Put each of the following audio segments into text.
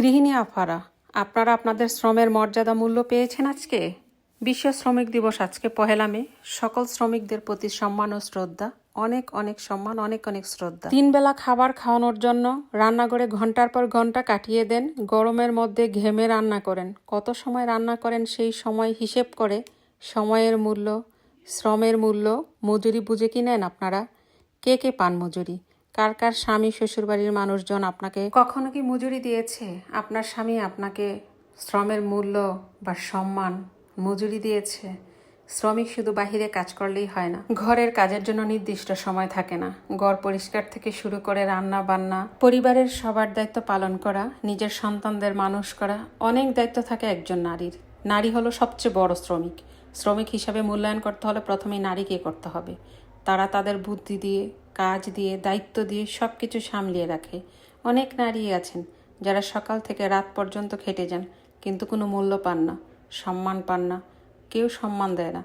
গৃহিণী আফারা, আপনারা আপনাদের শ্রমের মর্যাদা মূল্য পেয়েছেন আজকে? বিশ্ব শ্রমিক দিবস আজকে পহেলা মে। সকল শ্রমিকদের প্রতি সম্মান ও শ্রদ্ধা, অনেক অনেক সম্মান, অনেক অনেক শ্রদ্ধা। তিন বেলা খাবার খাওয়ানোর জন্য রান্নাঘরে ঘণ্টার পর ঘণ্টা কাটিয়ে দেন, গরমের মধ্যে ঘেমে রান্না করেন। কত সময় রান্না করেন সেই সময় হিসেব করে সময়ের মূল্য, শ্রমের মূল্য মজুরি বুঝে কি নেন আপনারা? কে কে পান মজুরি? কার কার স্বামী শ্বশুরবাড়ির মানুষজন আপনাকে কখনো কি মজুরি দিয়েছে? আপনার স্বামী আপনাকে শ্রমের মূল্য বা সম্মান মজুরি দিয়েছে? শ্রমিক শুধু বাহিরে কাজ করলেই হয় না। ঘরের কাজের জন্য নির্দিষ্ট সময় থাকে না। ঘর পরিষ্কার থেকে শুরু করে রান্না বান্না, পরিবারের সবার দায়িত্ব পালন করা, নিজের সন্তানদের মানুষ করা, অনেক দায়িত্ব থাকে একজন নারীর। নারী হলো সবচেয়ে বড় শ্রমিক। শ্রমিক হিসাবে মূল্যায়ন করতে হলে প্রথমেই নারীকে করতে হবে। তারা তাদের বুদ্ধি দিয়ে, কাজ দিয়ে, দায়িত্ব দিয়ে সব কিছু সামলিয়ে রাখে। অনেক নারী আছেন যারা সকাল থেকে রাত পর্যন্ত খেটে যান, কিন্তু কোনো মূল্য পান না, সম্মান পান না, কেউ সম্মান দেয় না।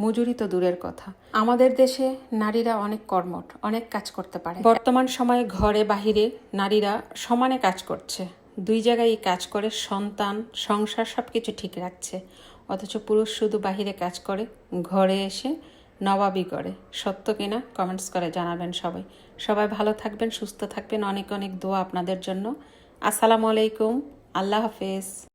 মজুরি তো দূরের কথা। আমাদের দেশে নারীরা অনেক কর্মঠ, অনেক কাজ করতে পারে। বর্তমান সময়ে ঘরে বাহিরে নারীরা সমানে কাজ করছে। দুই জায়গায় কাজ করে সন্তান, সংসার সব কিছু ঠিক রাখছে। অথচ পুরুষ শুধু বাহিরে কাজ করে, ঘরে এসে নবাবি করে। সত্য কিনা কমেন্টস করে জানাবেন সবাই। সবাই ভালো থাকবেন, সুস্থ থাকবেন। অনেক অনেক দোয়া আপনাদের জন্য। আসসালামু আলাইকুম। আল্লাহ হাফেজ।